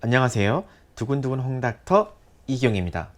안녕하세요. 두근두근 홍닥터 이경입니다.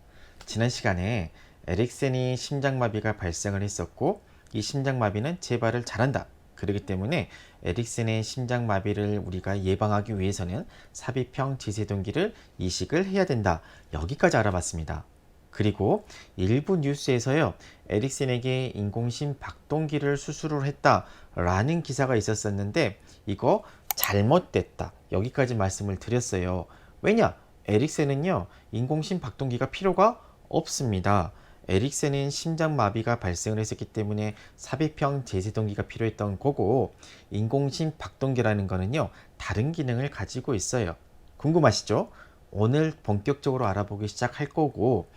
지난 시간에 에릭센이 심장마비가 발생을 했었고 이 심장마비는 재발을 잘한다. 그렇기 때문에 에릭센의 심장마비를 우리가 예방하기 위해서는 삽입형 지세동기를 이식을 해야 된다. 여기까지 알아봤습니다. 그리고 일부 뉴스에서요, 에릭센에게 인공심 박동기를 수술을 했다라는 기사가 있었었는데, 이거 잘못됐다. 여기까지 말씀을 드렸어요. 왜냐? 에릭센은요, 인공심 박동기가 필요가 없습니다. 에릭센은 심장마비가 발생을 했었기 때문에 삽입형 제세동기가 필요했던 거고, 인공심 박동기라는 거는요, 다른 기능을 가지고 있어요. 궁금하시죠? 오늘 본격적으로 알아보기 시작할 거고,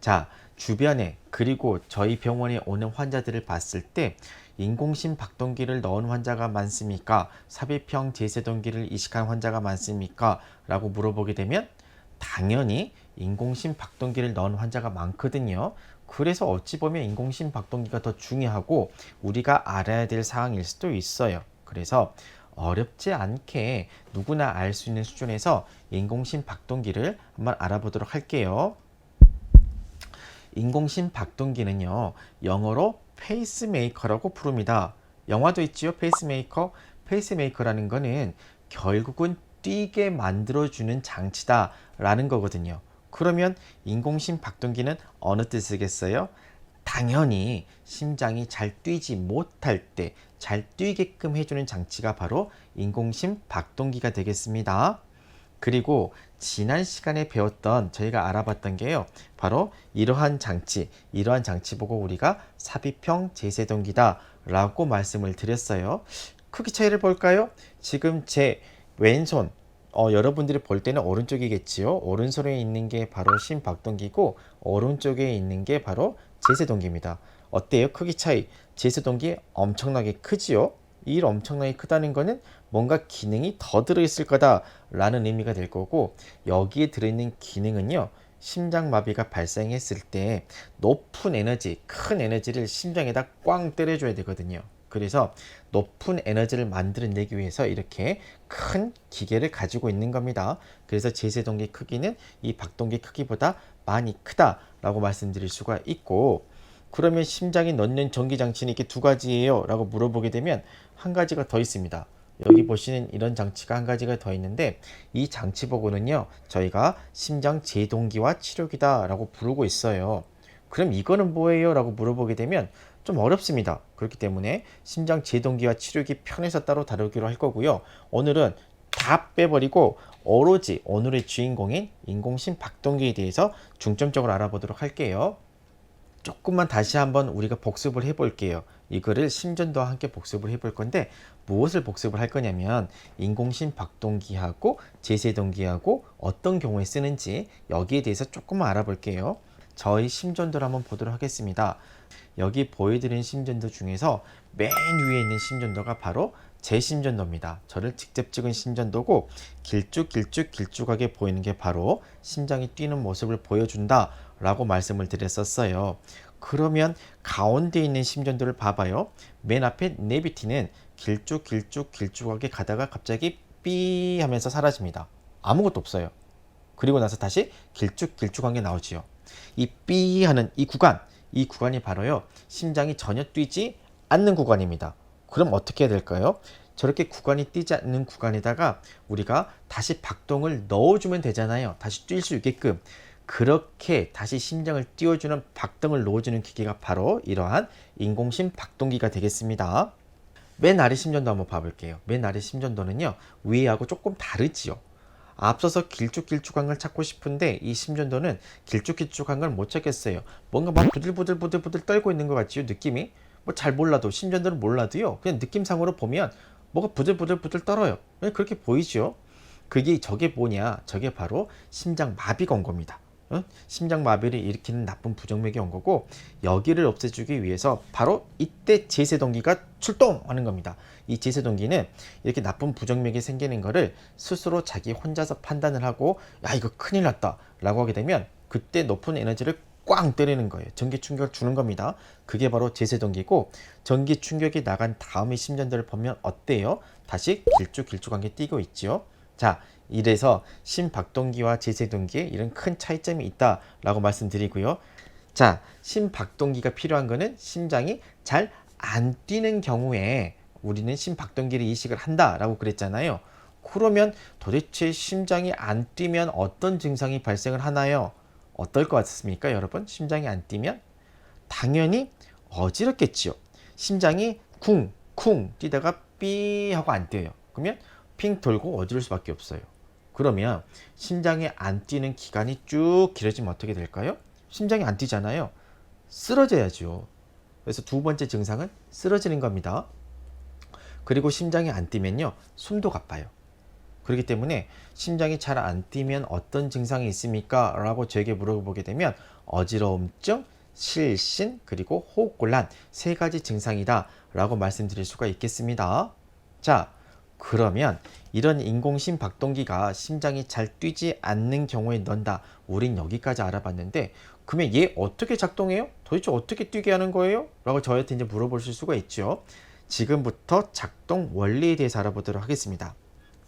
자, 주변에 그리고 저희 병원에 오는 환자들을 봤을 때 인공심 박동기를 넣은 환자가 많습니까? 삽입형 제세동기를 이식한 환자가 많습니까? 라고 물어보게 되면 당연히 인공심 박동기를 넣은 환자가 많거든요. 그래서 어찌 보면 인공심 박동기가 더 중요하고 우리가 알아야 될 사항일 수도 있어요. 그래서 어렵지 않게 누구나 알 수 있는 수준에서 인공심 박동기를 한번 알아보도록 할게요. 인공심 박동기는요, 영어로 페이스메이커라고 부릅니다. 영화도 있지요, 페이스메이커. 페이스메이커라는 거는 결국은 뛰게 만들어주는 장치다 라는 거거든요. 그러면 인공심 박동기는 어느 뜻이겠어요? 당연히 심장이 잘 뛰지 못할 때 잘 뛰게끔 해주는 장치가 바로 인공심 박동기가 되겠습니다. 그리고 지난 시간에 배웠던 저희가 알아봤던 게요. 바로 이러한 장치, 이러한 장치 보고 우리가 삽입형 제세동기다 라고 말씀을 드렸어요. 크기 차이를 볼까요? 지금 제 왼손, 어, 여러분들이 볼 때는 오른쪽이겠지요. 오른손에 있는 게 바로 심박동기고 오른쪽에 있는 게 바로 제세동기입니다. 어때요? 크기 차이. 제세동기 엄청나게 크지요? 이 엄청나게 크다는 거는 뭔가 기능이 더 들어있을 거다라는 의미가 될 거고 여기에 들어있는 기능은요 심장마비가 발생했을 때 높은 에너지, 큰 에너지를 심장에다 꽝 때려줘야 되거든요. 그래서 높은 에너지를 만들어내기 위해서 이렇게 큰 기계를 가지고 있는 겁니다. 그래서 제세동기 크기는 이 박동기 크기보다 많이 크다 라고 말씀드릴 수가 있고 그러면 심장이 넣는 전기장치는 이렇게 두 가지예요 라고 물어보게 되면 한 가지가 더 있습니다. 여기 보시는 이런 장치가 한 가지가 더 있는데 이 장치 보고는요 저희가 심장 제동기와 치료기다 라고 부르고 있어요. 그럼 이거는 뭐예요? 라고 물어보게 되면 좀 어렵습니다. 그렇기 때문에 심장 제동기와 치료기 편에서 따로 다루기로 할 거고요. 오늘은 다 빼버리고 오로지 오늘의 주인공인 인공심 박동기에 대해서 중점적으로 알아보도록 할게요. 조금만 다시 한번 우리가 복습을 해볼게요. 이거를 심전도와 함께 복습을 해볼 건데 무엇을 복습을 할 거냐면 인공심 박동기하고 제세동기하고 어떤 경우에 쓰는지 여기에 대해서 조금만 알아볼게요. 저희 심전도를 한번 보도록 하겠습니다. 여기 보여드린 심전도 중에서 맨 위에 있는 심전도가 바로 제 심전도입니다. 저를 직접 찍은 심전도고 길쭉 길쭉 길쭉하게 보이는 게 바로 심장이 뛰는 모습을 보여준다 라고 말씀을 드렸었어요. 그러면 가운데 있는 심전도를 봐봐요. 맨 앞에 네비티는 길쭉 길쭉 길쭉하게 가다가 갑자기 삐 하면서 사라집니다. 아무것도 없어요. 그리고 나서 다시 길쭉 길쭉한 게 나오지요. 이 삐 하는 이 구간, 이 구간이 바로요. 심장이 전혀 뛰지 않는 구간입니다. 그럼 어떻게 해야 될까요? 저렇게 구간이 뛰지 않는 구간에다가 우리가 다시 박동을 넣어주면 되잖아요. 다시 뛸 수 있게끔. 그렇게 다시 심장을 띄워주는 박동을 넣어주는 기계가 바로 이러한 인공심 박동기가 되겠습니다. 맨 아래 심전도 한번 봐볼게요. 맨 아래 심전도는요, 위하고 조금 다르지요. 앞서서 길쭉길쭉한 걸 찾고 싶은데 이 심전도는 길쭉길쭉한 걸 못 찾겠어요. 뭔가 막 부들부들부들부들 떨고 있는 것 같지요, 느낌이? 뭐 잘 몰라도 심전도를 몰라도요, 그냥 느낌상으로 보면 뭐가 부들부들부들 떨어요. 그렇게 보이죠? 그게 저게 뭐냐? 저게 바로 심장 마비가 온 겁니다. 어? 심장 마비를 일으키는 나쁜 부정맥이 온 거고 여기를 없애주기 위해서 바로 이때 제세동기가 출동하는 겁니다. 이 제세동기는 이렇게 나쁜 부정맥이 생기는 거를 스스로 자기 혼자서 판단을 하고 야 이거 큰일 났다 라고 하게 되면 그때 높은 에너지를 꽝 때리는 거예요. 전기 충격을 주는 겁니다. 그게 바로 제세동기고 전기 충격이 나간 다음에 심전도를 보면 어때요? 다시 길쭉길쭉한 게 뛰고 있지요. 자, 이래서 심박동기와 제세동기에 이런 큰 차이점이 있다라고 말씀드리고요. 자, 심박동기가 필요한 거는 심장이 잘 안 뛰는 경우에 우리는 심박동기를 이식을 한다라고 그랬잖아요. 그러면 도대체 심장이 안 뛰면 어떤 증상이 발생을 하나요? 어떨 것 같습니까, 여러분? 심장이 안 뛰면 당연히 어지럽겠지요. 심장이 쿵, 쿵 뛰다가 삐 하고 안 뛰어요. 그러면 핑 돌고 어지를 수밖에 없어요. 그러면 심장이 안 뛰는 기간이 쭉 길어지면 어떻게 될까요? 심장이 안 뛰잖아요. 쓰러져야죠. 그래서 두 번째 증상은 쓰러지는 겁니다. 그리고 심장이 안 뛰면요. 숨도 가빠요. 그렇기 때문에 심장이 잘 안 뛰면 어떤 증상이 있습니까? 라고 저에게 물어보게 되면 어지러움증, 실신, 그리고 호흡곤란 세 가지 증상이다 라고 말씀드릴 수가 있겠습니다. 자, 그러면 이런 인공심 박동기가 심장이 잘 뛰지 않는 경우에 넣는다. 우린 여기까지 알아봤는데 그러면 얘 어떻게 작동해요? 도대체 어떻게 뛰게 하는 거예요? 라고 저한테 이제 물어보실 수가 있죠. 지금부터 작동 원리에 대해서 알아보도록 하겠습니다.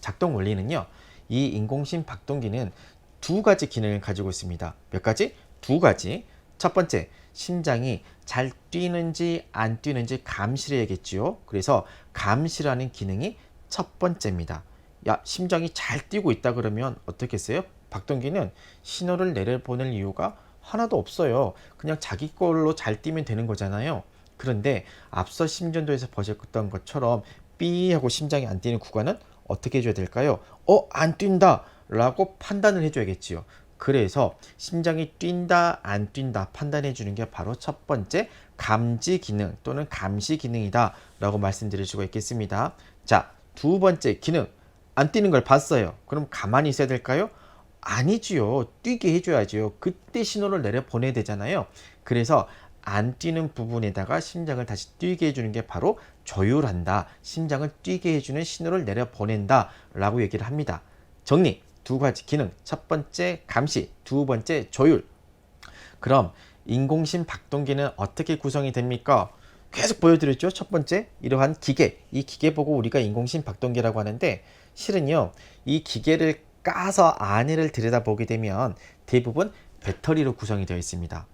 작동 원리는요. 이 인공심 박동기는 두 가지 기능을 가지고 있습니다. 몇 가지? 두 가지. 첫 번째, 심장이 잘 뛰는지 안 뛰는지 감시를 해야겠지요. 그래서 감시라는 기능이 첫 번째입니다. 야, 심장이 잘 뛰고 있다 그러면 어떻겠어요? 박동기는 신호를 내려보낼 이유가 하나도 없어요. 그냥 자기 걸로 잘 뛰면 되는 거잖아요. 그런데 앞서 심전도에서 보셨던 것처럼 삐 하고 심장이 안 뛰는 구간은 어떻게 해줘야 될까요? 어, 안 뛴다! 라고 판단을 해줘야겠지요. 그래서 심장이 뛴다, 안 뛴다 판단해 주는 게 바로 첫 번째 감지 기능 또는 감시 기능이다 라고 말씀드릴 수가 있겠습니다. 자, 두 번째 기능. 안 뛰는 걸 봤어요. 그럼 가만히 있어야 될까요? 아니지요. 뛰게 해줘야지요. 그때 신호를 내려 보내야 되잖아요. 그래서 안 뛰는 부분에다가 심장을 다시 뛰게 해주는 게 바로 조율한다. 심장을 뛰게 해주는 신호를 내려 보낸다. 라고 얘기를 합니다. 정리. 두 가지 기능. 첫 번째 감시. 두 번째 조율. 그럼 인공심 박동기는 어떻게 구성이 됩니까? 계속 보여드렸죠. 첫 번째, 이러한 기계. 이 기계 보고 우리가 인공심 박동기라고 하는데, 실은요, 이 기계를 까서 안에를 들여다보게 되면 대부분 배터리로 구성이 되어 있습니다.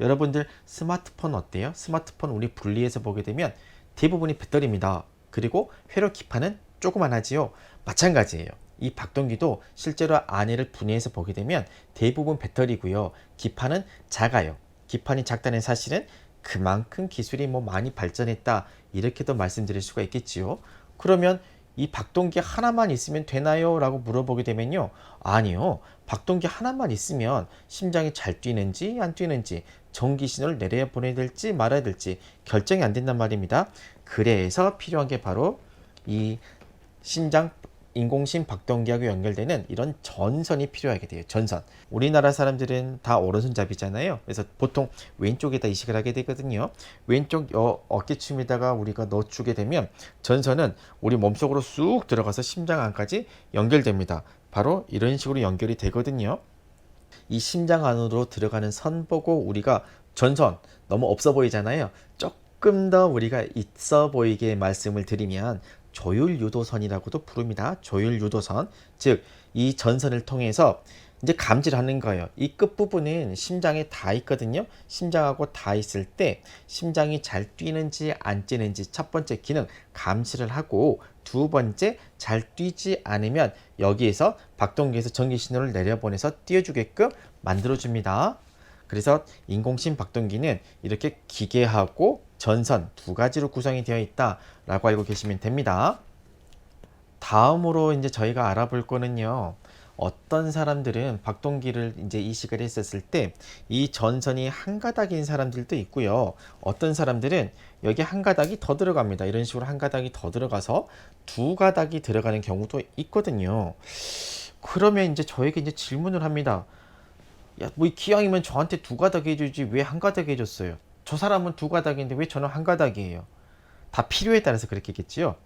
여러분들 스마트폰 어때요? 스마트폰 우리 분리해서 보게 되면 대부분이 배터리입니다. 그리고 회로 기판은 조그만하지요. 마찬가지예요. 이 박동기도 실제로 안에를 분해해서 보게 되면 대부분 배터리고요. 기판은 작아요. 기판이 작다는 사실은 그만큼 기술이 뭐 많이 발전했다 이렇게도 말씀드릴 수가 있겠지요. 그러면 이 박동기 하나만 있으면 되나요? 라고 물어보게 되면요. 아니요. 박동기 하나만 있으면 심장이 잘 뛰는지 안 뛰는지 전기 신호를 내려 보내야 될지 말아야 될지 결정이 안 된단 말입니다. 그래서 필요한 게 바로 이 심장 인공심 박동기하고 연결되는 이런 전선이 필요하게 돼요. 전선. 우리나라 사람들은 다 오른손잡이잖아요. 그래서 보통 왼쪽에다 이식을 하게 되거든요. 왼쪽 어, 어깨춤에다가 우리가 넣어주게 되면 전선은 우리 몸속으로 쑥 들어가서 심장 안까지 연결됩니다. 바로 이런 식으로 연결이 되거든요. 이 심장 안으로 들어가는 선 보고 우리가 전선 너무 없어 보이잖아요. 조금 더 우리가 있어 보이게 말씀을 드리면 조율 유도선이라고도 부릅니다. 조율 유도선. 즉, 이 전선을 통해서 이제 감지를 하는 거예요. 이 끝부분은 심장에 다 있거든요. 심장하고 다 있을 때 심장이 잘 뛰는지 안 뛰는지 첫 번째 기능 감시를 하고 두 번째 잘 뛰지 않으면 여기에서 박동기에서 전기 신호를 내려보내서 띄워주게끔 만들어줍니다. 그래서 인공심 박동기는 이렇게 기계하고 전선 두 가지로 구성이 되어 있다라고 알고 계시면 됩니다. 다음으로 이제 저희가 알아볼 거는요. 어떤 사람들은 박동기를 이제 이식을 했었을 때 이 전선이 한 가닥인 사람들도 있고요. 어떤 사람들은 여기 한 가닥이 더 들어갑니다. 이런 식으로 한 가닥이 더 들어가서 두 가닥이 들어가는 경우도 있거든요. 그러면 이제 저에게 이제 질문을 합니다. 야, 뭐 기왕이면 저한테 두 가닥 해주지 왜 한 가닥 해줬어요? 저 사람은 두 가닥인데 왜 저는 한 가닥이에요? 다 필요에 따라서 그렇겠지요.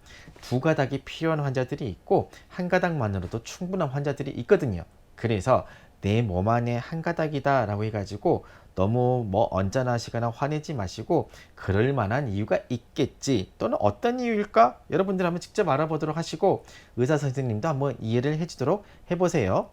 두 가닥이 필요한 환자들이 있고 한 가닥만으로도 충분한 환자들이 있거든요. 그래서 내 몸 안에 한 가닥이다 라고 해가지고 너무 뭐 언짢아하시거나 화내지 마시고 그럴 만한 이유가 있겠지 또는 어떤 이유일까 여러분들 한번 직접 알아보도록 하시고 의사 선생님도 한번 이해를 해주도록 해보세요.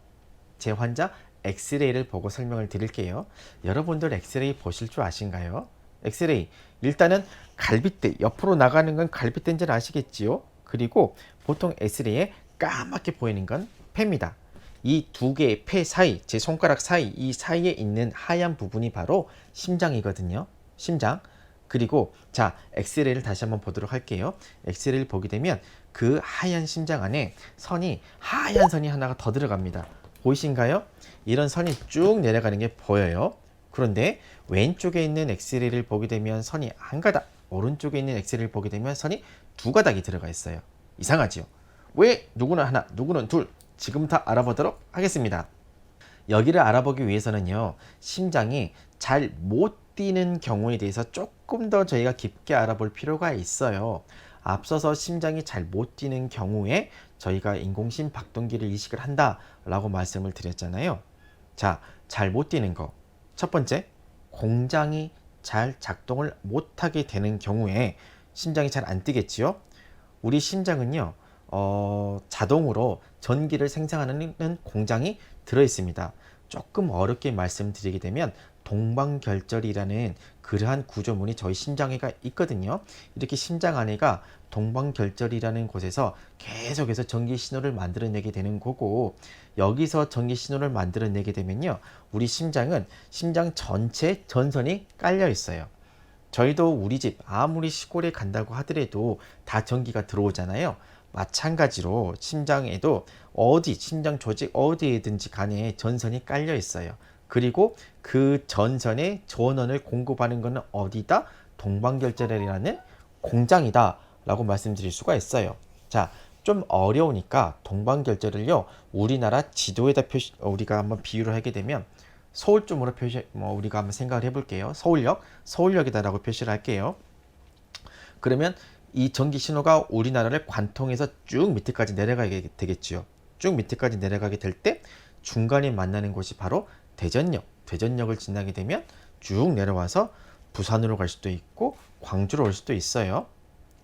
제 환자 엑스레이를 보고 설명을 드릴게요. 여러분들 엑스레이 보실 줄 아신가요? 엑스레이 일단은 갈빗대 옆으로 나가는 건 갈빗대인 줄 아시겠지요? 그리고 보통 엑스레이에 까맣게 보이는 건 폐입니다. 이 두 개의 폐 사이, 제 손가락 사이, 이 사이에 있는 하얀 부분이 바로 심장이거든요. 심장. 그리고 자, 엑스레이를 다시 한번 보도록 할게요. 엑스레이를 보게 되면 그 하얀 심장 안에 선이 하얀 선이 하나가 더 들어갑니다. 보이신가요? 이런 선이 쭉 내려가는 게 보여요. 그런데 왼쪽에 있는 엑스레이를 보게 되면 선이 한 가닥, 오른쪽에 있는 엑스레이를 보게 되면 선이 두 가닥이 들어가 있어요. 이상하지요? 왜 누구는 하나, 누구는 둘? 지금부터 알아보도록 하겠습니다. 여기를 알아보기 위해서는요, 심장이 잘 못 뛰는 경우에 대해서 조금 더 저희가 깊게 알아볼 필요가 있어요. 앞서서 심장이 잘 못 뛰는 경우에 저희가 인공심 박동기를 이식을 한다라고 말씀을 드렸잖아요. 자, 잘 못 뛰는 거. 첫 번째, 공장이 잘 작동을 못하게 되는 경우에 심장이 잘 안 뛰겠지요. 우리 심장은요, 어, 자동으로 전기를 생산하는 공장이 들어 있습니다. 조금 어렵게 말씀드리게 되면 동방결절이라는 그러한 구조물이 저희 심장에가 있거든요. 이렇게 심장 안에가 동방결절이라는 곳에서 계속해서 전기 신호를 만들어내게 되는 거고 여기서 전기 신호를 만들어내게 되면요. 우리 심장은 심장 전체 전선이 깔려 있어요. 저희도 우리 집 아무리 시골에 간다고 하더라도 다 전기가 들어오잖아요. 마찬가지로 심장에도 어디 심장 조직 어디에든지 간에 전선이 깔려 있어요. 그리고 그 전선에 전원을 공급하는 것은 어디다? 동방결절이라는 공장이다 라고 말씀드릴 수가 있어요. 자, 좀 어려우니까 동방결절을요 우리나라 지도에다 표시 우리가 한번 비유를 하게 되면 서울쯤으로 표시 뭐 우리가 한번 생각을 해볼게요. 서울역, 서울역이다라고 표시를 할게요. 그러면 이 전기 신호가 우리나라를 관통해서 쭉 밑에까지 내려가게 되겠지요. 쭉 밑에까지 내려가게 될 때 중간에 만나는 곳이 바로 대전역. 대전역을 지나게 되면 쭉 내려와서 부산으로 갈 수도 있고 광주로 올 수도 있어요.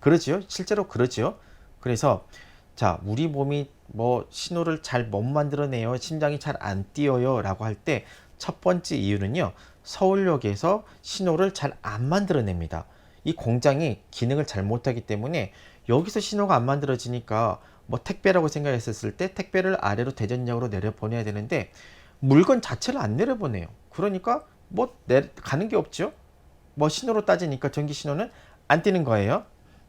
그러지요? 실제로 그러지요? 그래서 자, 우리 몸이 뭐 신호를 잘 못 만들어내요. 심장이 잘 안 뛰어요. 라고 할 때 첫 번째 이유는요. 서울역에서 신호를 잘 안 만들어냅니다. 이 공장이 기능을 잘 못하기 때문에 여기서 신호가 안 만들어지니까 뭐 택배라고 생각했었을 때 택배를 아래로 대전역으로 내려 보내야 되는데 물건 자체를 안 내려보내요. 그러니까 뭐 내, 가는 게 없죠. 뭐 신호로 따지니까 전기 신호는 안 뛰는 거예요.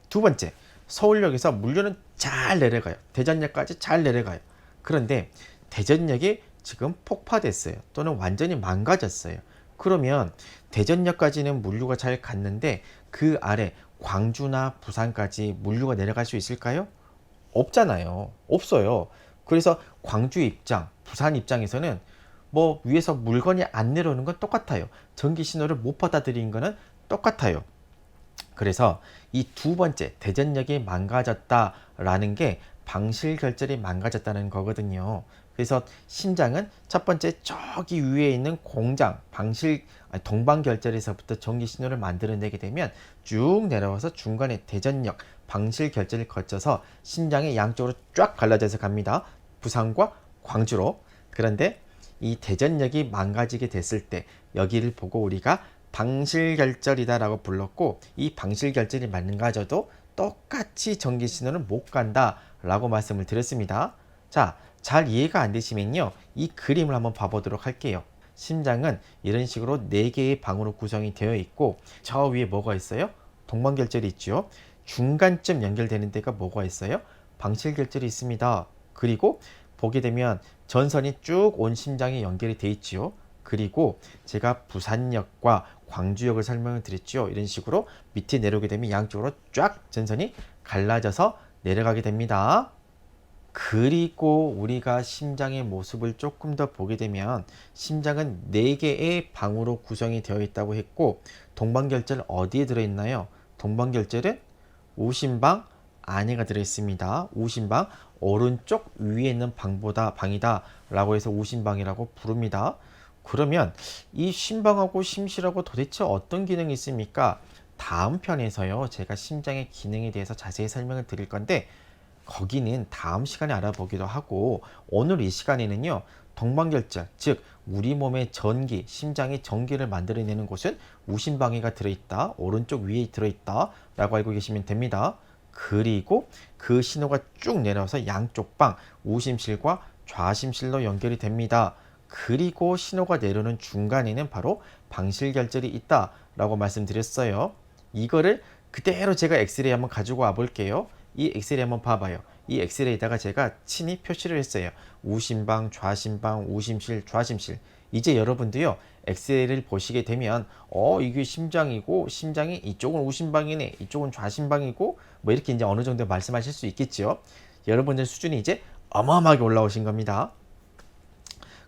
두 번째, 서울역에서 물류는 잘 내려가요. 대전역까지 잘 내려가요. 그런데 대전역이 지금 폭파됐어요. 또는 완전히 망가졌어요. 그러면 대전역까지는 물류가 잘 갔는데 그 아래 광주나 부산까지 물류가 내려갈 수 있을까요? 없잖아요. 없어요. 그래서 광주 입장, 부산 입장에서는 뭐 위에서 물건이 안 내려오는 건 똑같아요. 전기 신호를 못 받아들인 거는 똑같아요. 그래서 이 두 번째 대전역이 망가졌다라는 게 방실 결절이 망가졌다는 거거든요. 그래서 심장은 첫 번째 저기 위에 있는 공장 방실 동방 결절에서부터 전기 신호를 만들어내게 되면 쭉 내려와서 중간에 대전역 방실 결절을 거쳐서 심장의 양쪽으로 쫙 갈라져서 갑니다. 부산과 광주로. 그런데 이 대전역이 망가지게 됐을 때 여기를 보고 우리가 방실결절이다라고 불렀고 이 방실결절이 망가져도 똑같이 전기 신호는 못 간다라고 말씀을 드렸습니다. 자, 잘 이해가 안 되시면요. 이 그림을 한번 봐보도록 할게요. 심장은 이런 식으로 네 개의 방으로 구성이 되어 있고 저 위에 뭐가 있어요? 동방결절이 있죠. 중간쯤 연결되는 데가 뭐가 있어요? 방실결절이 있습니다. 그리고 보게 되면 전선이 쭉 온 심장에 연결이 돼 있지요. 그리고 제가 부산역과 광주역을 설명을 드렸죠. 이런 식으로 밑에 내려오게 되면 양쪽으로 쫙 전선이 갈라져서 내려가게 됩니다. 그리고 우리가 심장의 모습을 조금 더 보게 되면 심장은 4개의 방으로 구성이 되어 있다고 했고 동방결절 어디에 들어있나요? 동방결절은 우심방, 안에가 들어있습니다. 우심방 오른쪽 위에 있는 방보다 방이다 라고 해서 우심방이라고 부릅니다. 그러면 이 심방하고 심실하고 도대체 어떤 기능이 있습니까? 다음 편에서요 제가 심장의 기능에 대해서 자세히 설명을 드릴 건데 거기는 다음 시간에 알아보기도 하고 오늘 이 시간에는요 동방결절 즉 우리 몸의 전기 심장이 전기를 만들어내는 곳은 우심방해가 들어있다 오른쪽 위에 들어있다 라고 알고 계시면 됩니다 그리고 그 신호가 쭉 내려서 양쪽 방 우심실과 좌심실로 연결이 됩니다 그리고 신호가 내려오는 중간에는 바로 방실 결절이 있다 라고 말씀드렸어요 이거를 그대로 제가 엑스레이 한번 가지고 와 볼게요 이 엑스레이 한번 봐봐요. 이 엑스레이에다가 제가 친히 표시를 했어요. 우심방, 좌심방, 우심실, 좌심실. 이제 여러분도요, 엑스레이를 보시게 되면, 어, 이게 심장이고, 심장이 이쪽은 우심방이네, 이쪽은 좌심방이고, 뭐 이렇게 이제 어느 정도 말씀하실 수 있겠죠. 여러분들 수준이 이제 어마어마하게 올라오신 겁니다.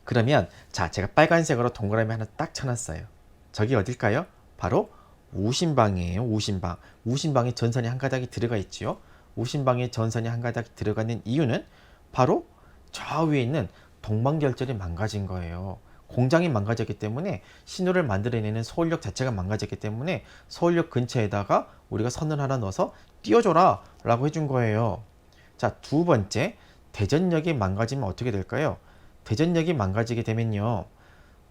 그러면, 자, 제가 빨간색으로 동그라미 하나 딱 쳐놨어요. 저기 어딜까요? 바로 우심방이에요. 우심방. 우심방에 전선이 한 가닥이 들어가 있지요. 우심방에 전선이 한 가닥 들어가는 이유는 바로 저 위에 있는 동방결절이 망가진 거예요. 공장이 망가졌기 때문에 신호를 만들어내는 서울역 자체가 망가졌기 때문에 서울역 근처에다가 우리가 선을 하나 넣어서 띄워줘라 라고 해준 거예요. 자, 두 번째, 대전역이 망가지면 어떻게 될까요? 대전역이 망가지게 되면요.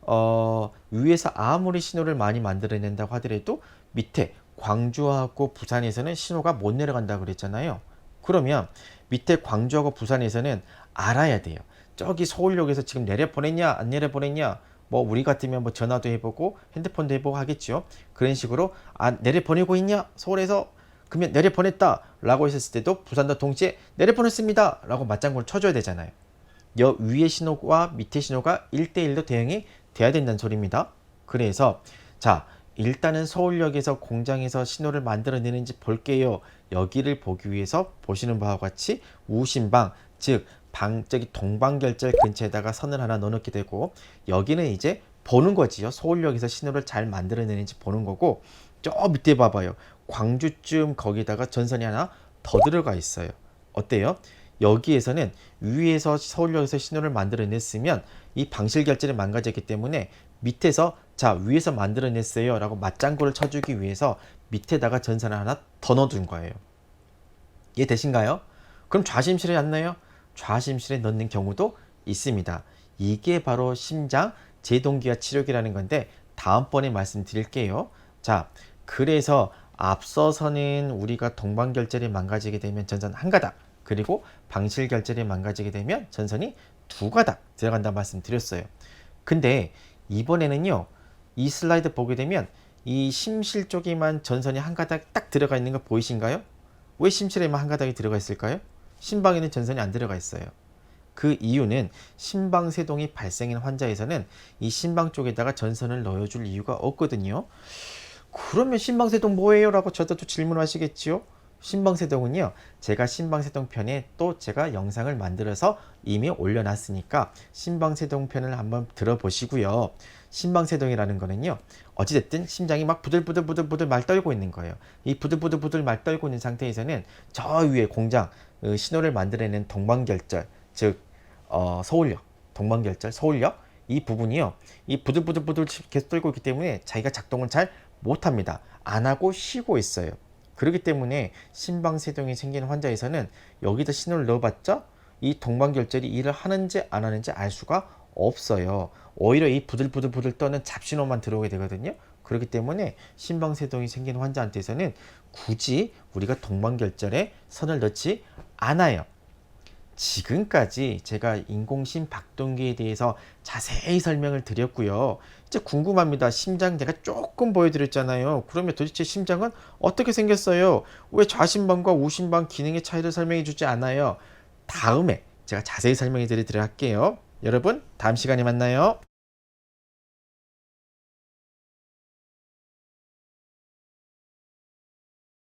어, 위에서 아무리 신호를 많이 만들어낸다고 하더라도 밑에 광주하고 부산에서는 신호가 못 내려간다 그랬잖아요. 그러면 밑에 광주하고 부산에서는 알아야 돼요. 저기 서울역에서 지금 내려 보냈냐 안 내려 보냈냐 뭐 우리 같으면 뭐 전화도 해보고 핸드폰도 해보고 하겠죠. 그런 식으로 아 내려 보내고 있냐 서울에서 그러면 내려 보냈다 라고 했을 때도 부산도 동시에 내려 보냈습니다 라고 맞장구를 쳐줘야 되잖아요. 여 위의 신호와 밑의 신호가 1대1로 대응이 돼야 된다는 소리입니다. 그래서 자 일단은 서울역에서 공장에서 신호를 만들어내는지 볼게요. 여기를 보기 위해서 보시는 바와 같이 우심방, 즉 방, 저기 동방결절 근처에다가 선을 하나 넣어놓게 되고 여기는 이제 보는 거지요. 서울역에서 신호를 잘 만들어내는지 보는 거고 저 밑에 봐봐요. 광주쯤 거기다가 전선이 하나 더 들어가 있어요. 어때요? 여기에서는 위에서 서울역에서 신호를 만들어냈으면 이 방실 결절이 망가졌기 때문에 밑에서 자 위에서 만들어냈어요 라고 맞장구를 쳐주기 위해서 밑에다가 전선을 하나 더 넣어둔 거예요 이해되신가요? 그럼 좌심실에 놨나요? 좌심실에 넣는 경우도 있습니다 이게 바로 심장 제동기화 치료기라는 건데 다음번에 말씀드릴게요 자 그래서 앞서서는 우리가 동방결절이 망가지게 되면 전선 한 가닥 그리고 방실 결절이 망가지게 되면 전선이 두 가닥 들어간다 말씀드렸어요 근데 이번에는요 이 슬라이드 보게 되면 이 심실 쪽에만 전선이 한 가닥 딱 들어가 있는 거 보이신가요? 왜 심실에만 한 가닥이 들어가 있을까요? 심방에는 전선이 안 들어가 있어요. 그 이유는 심방세동이 발생한 환자에서는 이 심방 쪽에다가 전선을 넣어줄 이유가 없거든요. 그러면 심방세동 뭐예요? 라고 저도 또 질문하시겠지요? 신방세동은요 제가 신방세동 편에 또 제가 영상을 만들어서 이미 올려놨으니까 신방세동 편을 한번 들어보시고요 신방세동이라는 거는요 어찌됐든 심장이 막 부들부들부들부들 말 떨고 있는 거예요 이 부들부들부들 말 떨고 있는 상태에서는 저 위에 공장 어, 신호를 만들어내는 동방결절 즉 어, 서울역 동방결절 서울역 이 부분이요. 이 부들부들부들 계속 떨고 있기 때문에 자기가 작동을 잘 못합니다. 안 하고 쉬고 있어요. 그렇기 때문에 심방세동이 생기는 환자에서는 여기다 신호를 넣어봤자 이 동방결절이 일을 하는지 안 하는지 알 수가 없어요. 오히려 이 부들부들부들 떠는 잡신호만 들어오게 되거든요. 그렇기 때문에 심방세동이 생기는 환자한테서는 굳이 우리가 동방결절에 선을 넣지 않아요. 지금까지 제가 인공심 박동기에 대해서 자세히 설명을 드렸고요. 이제 궁금합니다. 심장 제가 조금 보여드렸잖아요. 그러면 도대체 심장은 어떻게 생겼어요? 왜 좌심방과 우심방 기능의 차이를 설명해 주지 않아요? 다음에 제가 자세히 설명해 드리도록 할게요. 여러분, 다음 시간에 만나요.